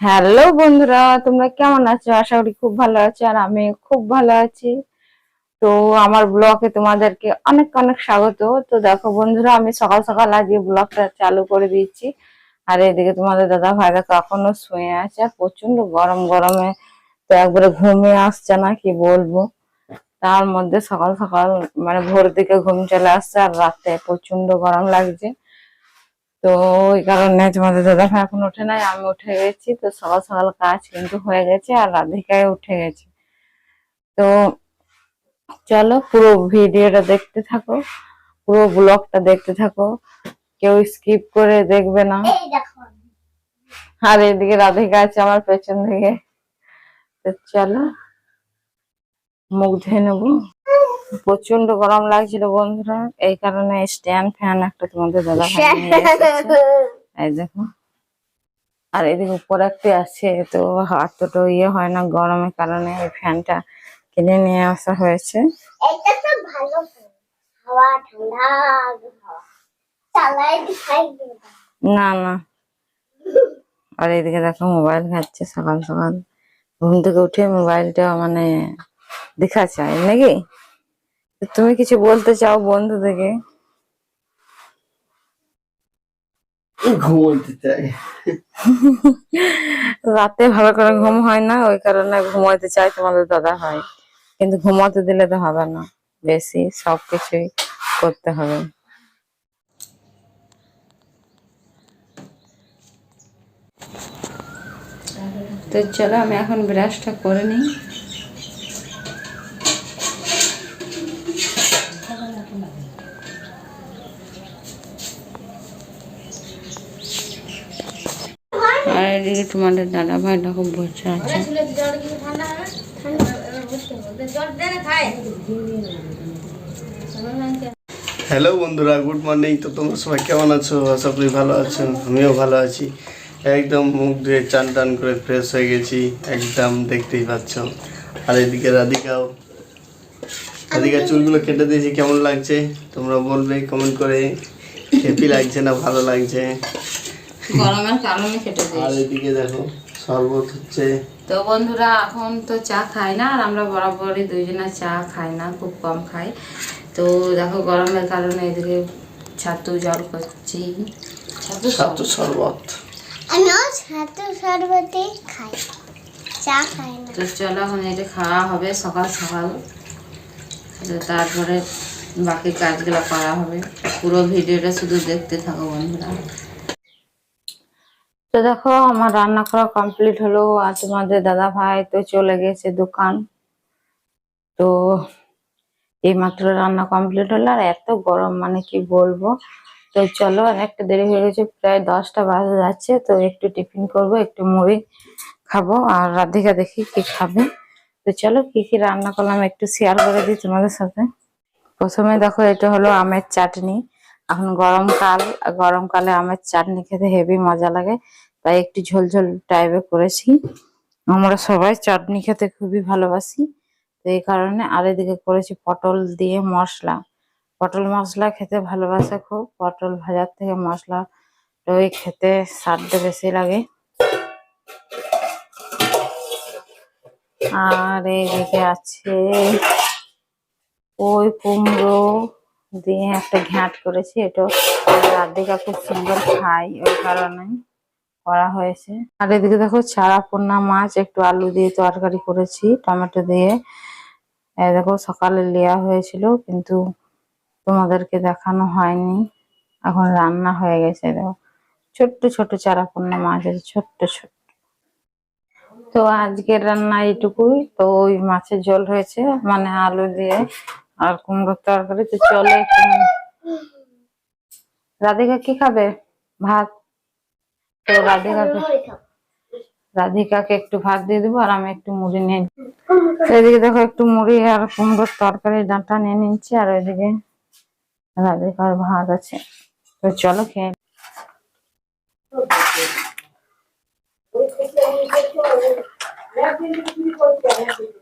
Hello বন্ধুরা, তোমরা কেমন আছো? আশা করি খুব ভালো আছো আর আমি খুব ভালো আছি। তো আমার ব্লগে তোমাদেরকে অনেক অনেক স্বাগত। তো দেখো বন্ধুরা, আমি সকাল সকাল আজকে ব্লগটা চালু করে দিয়েছি। আর এদিকে তোমাদের দাদা ভাই দেখো এখনও শুয়ে আছে, আর প্রচণ্ড গরম গরমে তো একবারে ঘুমিয়ে আসছে না, কি বলব? তার মধ্যে সকাল সকাল মানে ভোর দিকে ঘুম চলে আসছে, আর রাতে প্রচণ্ড গরম লাগছে। তো ওই কারণে তোমাদের দাদা ভাই এখন ওঠে নাই আমি উঠে গেছি। তো সকাল সকাল কাজ কিন্তু হয়ে গেছে আর রাধিকায় উঠে গেছে। তো চলো পুরো ভিডিওটা দেখতে থাকো পুরো ব্লগটা দেখতে থাকো। কেউ স্কিপ করে দেখবে না। আর এদিকে রাধিকা আছে আমার পেছন দিকে। তো চলো মুখ ধুয়ে নেব। প্রচণ্ড গরম লাগছিল বন্ধুরা। এই কারণে স্ট্যান্ড ফ্যান একটা তোমাদের দাদা। এই দেখো। আর এদিকে উপরে একটা আছে তো অতটা ইয়ে হয় না গরমের কারণে ওই ফ্যানটা কিনে নিয়ে আসা হয়েছে। তো না। না আর এদিকে দেখো মোবাইল ঘাটছে সকাল সকাল। ঘুম থেকে উঠে মোবাইলটা মানে দেখা চাই নাকি? তো তুমি কিছু বলতে চাও বন্ধু থেকে? ঘুমোতে চাই। রাতে ভালো করে ঘুম হয় না ওই কারণে ঘুমাতে চাই তোমাদের দাদা হয়। কিন্তু ঘুমাতে দিলে তো হবে না। বেশি সবকিছুই করতে হবে। তো চলো আমি এখন ব্রাশটা করে নিই। এদিকে তোমাদের দাদা ভাইটা খুব বসে আছে। হ্যালো বন্ধুরা গুড মর্নিং তো তোমরা সবাই কেমন আছো? আশা করি ভালো আছো আমিও ভালো আছি। একদম মুখ ধুয়ে চান টান করে ফ্রেশ হয়ে গেছি। একদম দেখতেই পাচ্ছ। আর এদিকে রাধিকাও। রাধিকা চুলগুলো কেটে দিয়েছি, কেমন লাগছে? তোমরা বলবে কমেন্ট করে। হ্যাপি লাগছে না, ভালো লাগছে? গরমের কারণে কেটে আর এদিকে দেখো শরবত হচ্ছে। তো বন্ধুরা এখন তো চা খাই না আর আমরা বরাবরই দুইজনে চা খাই না খুব কম খাই। তো দেখো গরমের কারণে এদিকে ছাতু জল করছি। ছাতু ছাতু শরবত। আমিও ছাতু শরবতে খাই চা খাই না। তো চলো এখন এটা খাওয়া হবে সকাল সকাল। তো তারপরে বাকি কাজগুলো করা হবে। পুরো ভিডিওটা শুধু দেখতে থাকো বন্ধুরা। তো দেখো, আমার রান্না করা কমপ্লিট হলো। আর তোমাদের দাদা ভাই তো চলে গেছে দোকান। তো এই মাত্র রান্না কমপ্লিট হলো। আর এত গরম মানে কি বলব? তো চলো অনেকটা দেরি হয়ে গেছে, প্রায় দশটা বাজে যাচ্ছে। তো একটু টিফিন করব, একটু মুড়ি খাব, আর রাধিকা দেখি কি খাবে। তো চলো, কি কি রান্না করলাম একটু শেয়ার করে দিই তোমাদের সাথে। প্রথমে দেখো, এটা হলো আমের চাটনি। এখন গরমকাল গরমকালে আমের চাটনি খেতে হেভি মজা লাগে। তাই একটু ঝোল ঝোল টাইপের করেছি। আমরা সবাই চাটনি খেতে খুবই ভালোবাসি। তো এই কারণে আর এদিকে করেছি পটল দিয়ে মশলা। পটল মশলা খেতে ভালোবাসে খুব। পটল ভাজার থেকে মশলা ওই খেতে স্বাদটা বেশি লাগে। আর এইদিকে আছে ওই কুমড়ো। দিয়ে একটা ঘ্যাঁট করেছি এটা রাধিকা খুব সুন্দর খাই, ওই কারণে করা হয়েছে। আর এদিকে দেখো চারা, পোনা, মাছ, একটু আলু দিয়ে তরকারি করেছি, টমেটো দিয়ে। দেখো সকালে নেওয়া হয়েছিল, কিন্তু তোমাদেরকে দেখানো হয়নি। এখন রান্না হয়ে গেছে, দেখো। ছোট্ট ছোট চারা, পোনা, মাছ আছে, ছোট্ট ছোট্ট। তো আজকের রান্না এইটুকুই। তো ওই মাছের জল হয়েছে মানে আলু দিয়ে আর কুমড়োর তরকারি তো চলে রাধিকা কি খাবে ভাত তো রাধিকাকে রাধিকাকে একটু ভাত দিয়ে দেবো আর আমি একটু মুড়ি নিয়ে। এদিকে দেখো একটু মুড়ি আর কুমড়োর তরকারি ডাঁটা নিয়ে নিচ্ছি আর ওইদিকে রাধিকার ভাত আছে তো চলো খেয়ে নিই। মুড়ি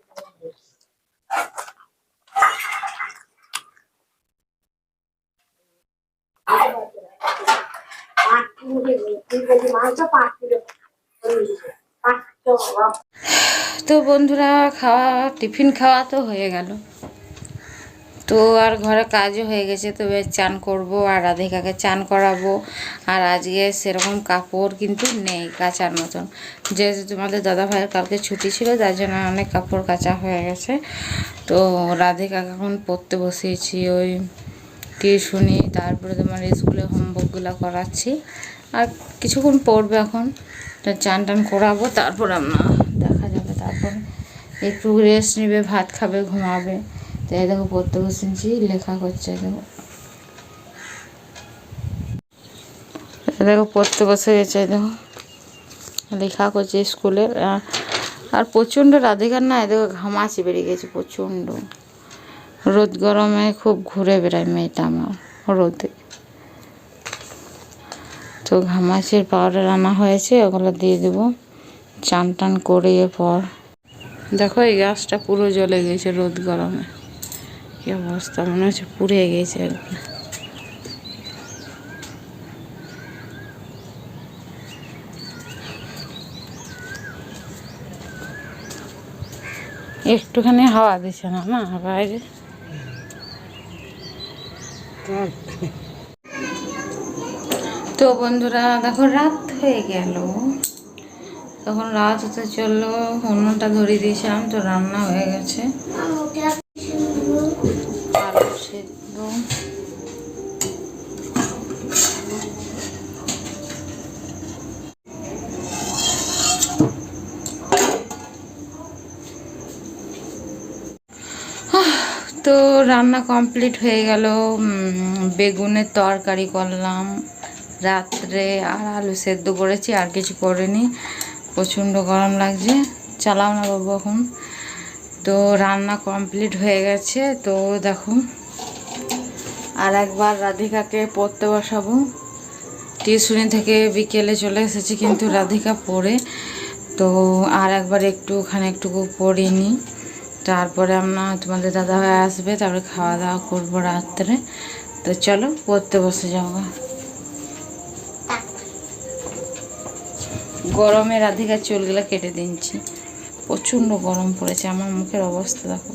তো বন্ধুরা, খাওয়া, টিফিন খাওয়া তো হয়ে গেল। তো আর ঘরে কাজও হয়ে গেছে, তো চান করব আর রাধিকাকে চান করাবো। আর আজকে সেরকম কাপড় কিন্তু নেই কাচার মতন। যেহেতু তোমাদের দাদা ভাইয়ের কালকে ছুটি ছিল, তার জন্য অনেক কাপড় কাচা হয়ে গেছে। তো রাধিকাকে এখন পড়তে বসিয়েছি ওই টিউশনি, তারপরে তোমার স্কুলে হোমওয়ার্কগুলো করাচ্ছি। আর কিছুক্ষণ পড়বে এখন। চান টান করাবো, তারপর আমরা দেখা যাবে, তারপর একটু রেস্ট নেবে, ভাত খাবে, ঘুমাবে। তো এই দেখো পড়তে বসেছি লেখা করছে দেখো। দেখো পড়তে বসে গেছে দেখো। লেখা করছে স্কুলের আর- আর প্রচণ্ড রাধিকার না দেখো ঘামাচি বেরিয়ে গেছে প্রচণ্ড। রোদ গরমে খুব ঘুরে বেড়ায় মেয়েটা আমার, রোদে। তো ঘামাচির পাউডার আনা হয়েছে, ওগুলো দিয়ে দেবো। চান টান করে পর। দেখো, এই গাছটা পুরো জ্বলে গেছে রোদ গরমে। কি অবস্থা, মনে হচ্ছে পুড়ে গেছে। একটুখানি হাওয়া দিছে না না বাইরে? তো বন্ধুরা, দেখো রাত হয়ে গেল। তখন রাত হতে চলল অন্যটা ধরিয়ে দিয়েছিলাম, তো রান্না হয়ে গেছে। তো রান্না কমপ্লিট হয়ে গেল বেগুনের তরকারি করলাম। রাত্রে আর আলু সেদ্ধ করেছি, আর কিছু করিনি। প্রচণ্ড গরম লাগছে। চালাও না বাবু এখন। তো রান্না কমপ্লিট হয়ে গেছে। তো দেখো, আর একবার রাধিকাকে পড়তে বসাবো। টিউশনি থেকে বিকেলে চলে এসেছি কিন্তু রাধিকা পড়ে। তো আর একবার একটু ওখানে একটুকু পড়িনি। তারপরে আমরা তোমাদের দাদা ভাই আসবে, তারপরে খাওয়া দাওয়া করব রাত্রে। তো চলো, পড়তে বসে যাব। গরমে রাধিকার চুলগুলো কেটে দিচ্ছি প্রচণ্ড গরম পড়েছে আমার মুখের অবস্থা দেখো।